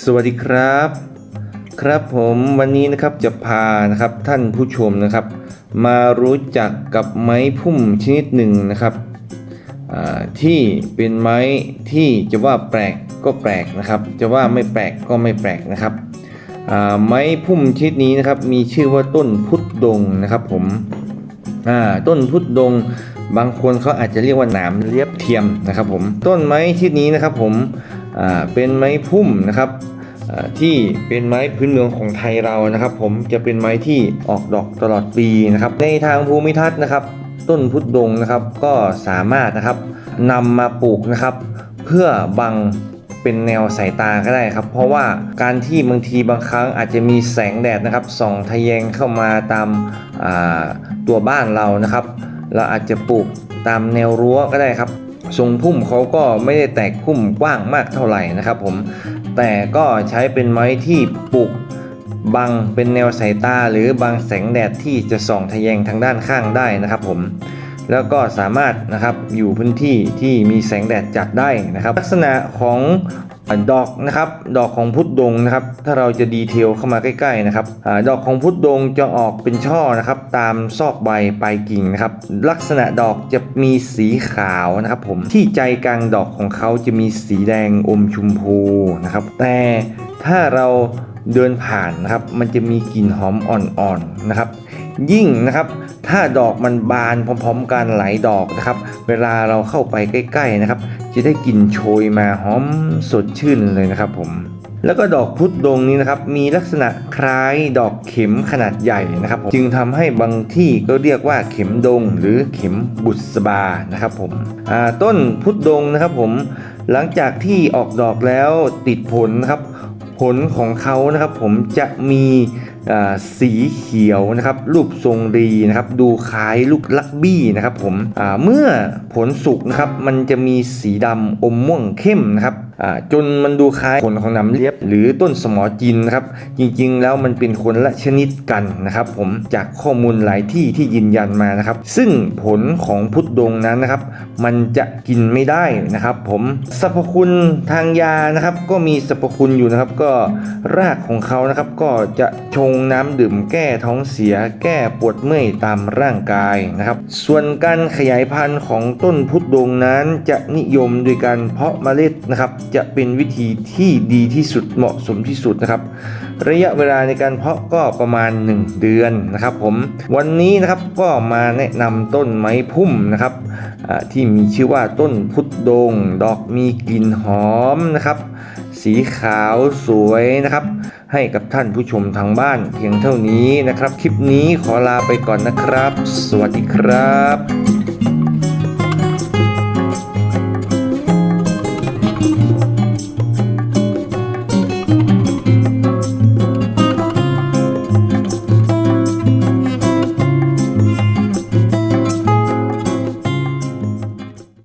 สวัสดีครับ ครับผมวันนี้นะครับจะพานะครับท่านผู้ชมนะครับ มารู้จักกับไม้พุ่มชนิดหนึ่งนะครับที่เป็นไม้ที่จะว่าแปลกก็แปลกนะครับ จะว่าไม่แปลกก็ไม่แปลกนะครับไม้พุ่มชนิดนี้นะครับมีชื่อว่าต้นพุทธดงนะครับผมต้นพุทธดงบางคนเขาอาจจะเรียกว่าหนามเลียบเทียมนะครับผมต้นไม้ชนิดนี้นะครับผม เป็นไม้พุ่มนะครับที่เป็นไม้พื้นเมืองของไทยเรานะครับ ผมจะเป็นไม้ที่ออกดอกตลอดปีนะครับ ในทางภูมิทัศน์นะครับ ต้นพุทธดงนะครับก็สามารถนะครับนำมาปลูกนะครับ เพื่อบังเป็นแนวสายตาก็ได้ครับ เพราะว่าการที่บางทีบางครั้งอาจจะมีแสงแดดนะครับส่องทะแยงเข้ามาตามาตัวบ้านเรานะครับ เราอาจจะปลูกตามแนวรั้วก็ได้ครับ ทรงพุ่มเขาก็ไม่ได้แตกพุ่มกว้างมากเท่าไหร่นะครับผม แต่ก็ใช้เป็นไม้ที่ปลูกบังเป็นแนวสายตาหรือบังแสงแดดที่จะส่องทะแยงทางด้านข้างได้นะครับผม แล้วก็สามารถนะครับอยู่พื้นที่ที่มีแสงแดดจัดได้นะครับ ลักษณะของดอกนะครับดอกของพุทธดงนะครับ ถ้าเราจะดีเทลเข้ามาใกล้ๆนะครับอดอกของพุทธดงจะออกเป็นช่อนะครับ ตามซอกใบปลายกิ่งนะครับ ลักษณะดอกจะมีสีขาวนะครับ ผมที่ใจกลางดอกของเขาจะมีสีแดงอมชมพูนะครับ แต่ถ้าเราเดินผ่านนะครับ มันจะมีกลิ่นหอมอ่อนๆนะครับ ยิ่งนะครับ ถ้าดอกมันบานพร้อมๆกันหลายดอกนะครับ เวลาเราเข้าไปใกล้ๆนะครับ จะได้กลิ่นโชยมาหอมสดชื่นเลยนะครับผมแล้วก็ดอกพุธดงนี้นะครับมีลักษณะคล้ายดอกเข็มขนาดใหญ่นะครับผมจึงทำให้บางที่ก็เรียกว่าเข็มดง หรือเข็มบุษบานะครับผมต้นพุธดงนะครับผมหลังจากที่ออกดอกแล้วติดผลนะครับ ผลของเขานะครับผมจะมี สีเขียวนะครับรูปทรงรีนะครับดูคล้ายลูกลักบี้นะครับผมเมื่อผลสุกนะครับมันจะมีสีดำอมม่วงเข้มนะครับจนมันดูคล้ายผลของหนำเลียบ หรือต้นสมอจินนะครับ จริงๆ แล้วมันเป็นคนละชนิดกันนะครับ ผมจากข้อมูลหลายที่ที่ยืนยันมานะครับ ซึ่งผลของพุทธดงนั้นนะครับ มันจะกินไม่ได้นะครับ ผมสรรพคุณทางยานะครับ ก็มีสรรพคุณอยู่นะครับ ก็รากของเขานะครับก็จะชงน้ำดื่มแก้ท้องเสีย แก้ปวดเมื่อยตามร่างกายนะครับ ส่วนการขยายพันธุ์ของต้นพุทธดงนั้นจะนิยมโดยการเพาะเมล็ดนะครับ จะเป็นวิธีที่ดีที่สุดเหมาะสมที่สุดนะครับ ระยะเวลาในการเพาะก็ประมาณ 1 เดือนนะครับผมวันนี้นะครับก็มาแนะนำต้นไม้พุ่มนะครับที่มีชื่อว่าต้นพุทธดง ดอกมีกลิ่นหอมนะครับ สีขาวสวยนะครับ ให้กับท่านผู้ชมทางบ้านเพียงเท่านี้นะครับ คลิปนี้ขอลาไปก่อนนะครับ สวัสดีครับ